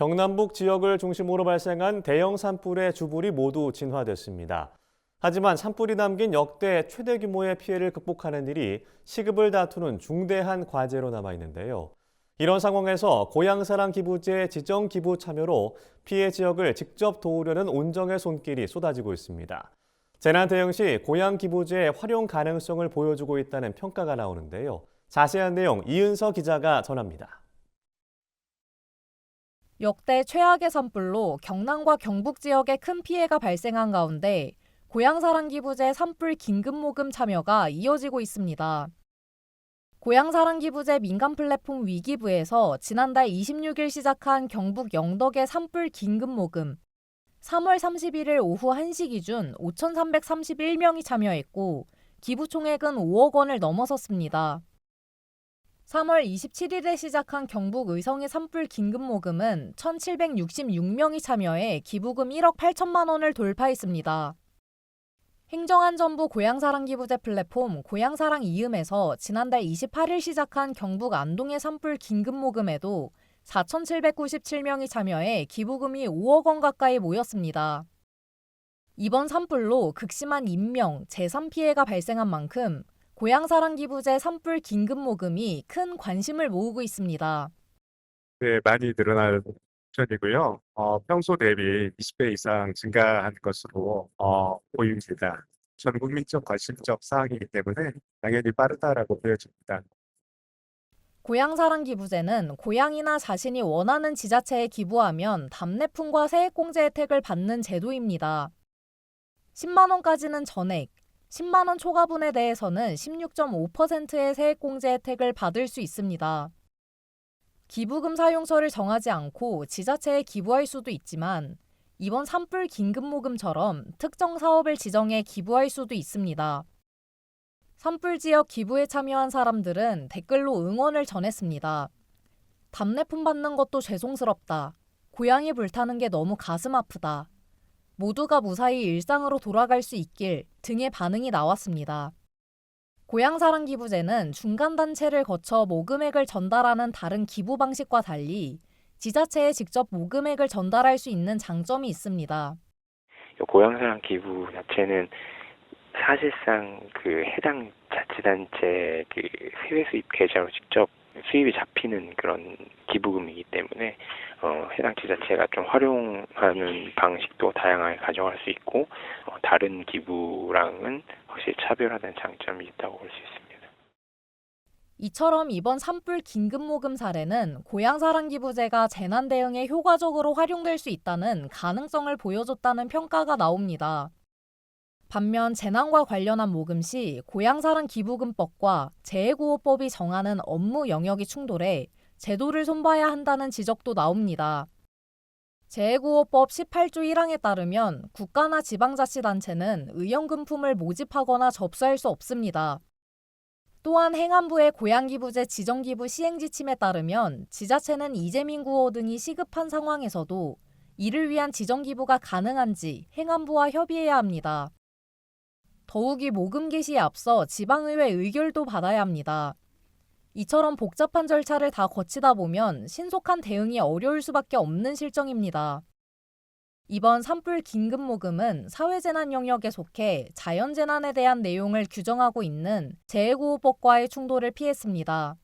경남북 지역을 중심으로 발생한 대형 산불의 주불이 모두 진화됐습니다. 하지만 산불이 남긴 역대 최대 규모의 피해를 극복하는 일이 시급을 다투는 중대한 과제로 남아 있는데요. 이런 상황에서 고향사랑 기부제 지정 기부 참여로 피해 지역을 직접 도우려는 온정의 손길이 쏟아지고 있습니다. 재난 대응 시 고향 기부제의 활용 가능성을 보여주고 있다는 평가가 나오는데요. 자세한 내용 이은서 기자가 전합니다. 역대 최악의 산불로 경남과 경북 지역에 큰 피해가 발생한 가운데 고향사랑 기부제 산불 긴급 모금 참여가 이어지고 있습니다. 고향사랑 기부제 민간 플랫폼 위기부에서 지난달 26일 시작한 경북 영덕의 산불 긴급 모금 3월 31일 오후 1시 기준 5,331명이 참여했고 기부 총액은 5억 원을 넘어섰습니다. 3월 27일에 시작한 경북 의성의 산불 긴급 모금은 1,766명이 참여해 기부금 1억 8천만 원을 돌파했습니다. 행정안전부 고향사랑 기부제 플랫폼 고향사랑 이음에서 지난달 28일 시작한 경북 안동의 산불 긴급 모금에도 4,797명이 참여해 기부금이 5억 원 가까이 모였습니다. 이번 산불로 극심한 인명, 재산 피해가 발생한 만큼 고향사랑 기부제 산불 긴급 모금이 큰 관심을 모으고 있습니다. 네, 많이 늘어날 편이고요. 어, 평소 대비 20배 이상 증가한 것으로 어, 보입니다. 전 국민적 관심적 사항이기 때문에 당연히 빠르다라고 보여집니다. 고향사랑 기부제는 고향이나 자신이 원하는 지자체에 기부하면 답례품과 세액공제 혜택을 받는 제도입니다. 10만 원까지는 전액, 10만 원 초과분에 대해서는 16.5%의 세액공제 혜택을 받을 수 있습니다. 기부금 사용처를 정하지 않고 지자체에 기부할 수도 있지만 이번 산불 긴급 모금처럼 특정 사업을 지정해 기부할 수도 있습니다. 산불 지역 기부에 참여한 사람들은 댓글로 응원을 전했습니다. 답례품 받는 것도 죄송스럽다. 고향이 불타는 게 너무 가슴 아프다. 모두가 무사히 일상으로 돌아갈 수 있길 등의 반응이 나왔습니다. 고향사랑 기부제는 중간단체를 거쳐 모금액을 전달하는 다른 기부 방식과 달리 지자체에 직접 모금액을 전달할 수 있는 장점이 있습니다. 고향사랑 기부 자체는 사실상 그 해당 자치단체 그 세외 수입 계좌로 직접 수입이 잡히는 그런 기부금이기 때문에 어, 해당 지자체가 좀 활용하는 방식도 다양하게 가져갈 수 있고 어, 다른 기부랑은 확실히 차별화된 장점이 있다고 볼 수 있습니다. 이처럼 이번 산불 긴급 모금 사례는 고향사랑 기부제가 재난 대응에 효과적으로 활용될 수 있다는 가능성을 보여줬다는 평가가 나옵니다. 반면 재난과 관련한 모금 시 고향사랑 기부금법과 재해구호법이 정하는 업무 영역이 충돌해 제도를 손봐야 한다는 지적도 나옵니다. 재해구호법 18조 1항에 따르면 국가나 지방자치단체는 의원금품을 모집하거나 접수할 수 없습니다. 또한 행안부의 고향기부제 지정기부 시행지침에 따르면 지자체는 이재민 구호 등이 시급한 상황에서도 이를 위한 지정기부가 가능한지 행안부와 협의해야 합니다. 더욱이 모금 개시에 앞서 지방의회 의결도 받아야 합니다. 이처럼 복잡한 절차를 다 거치다 보면 신속한 대응이 어려울 수밖에 없는 실정입니다. 이번 산불 긴급 모금은 사회재난 영역에 속해 자연재난에 대한 내용을 규정하고 있는 재해구호법과의 충돌을 피했습니다.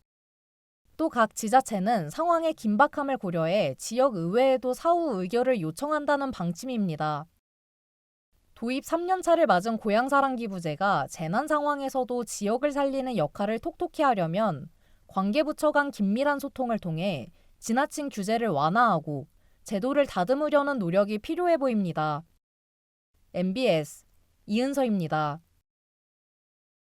또 각 지자체는 상황의 긴박함을 고려해 지역 의회에도 사후 의결을 요청한다는 방침입니다. 도입 3년차를 맞은 고향사랑기부제가 재난 상황에서도 지역을 살리는 역할을 톡톡히 하려면 관계부처 간 긴밀한 소통을 통해 지나친 규제를 완화하고 제도를 다듬으려는 노력이 필요해 보입니다. MBS 이은서입니다.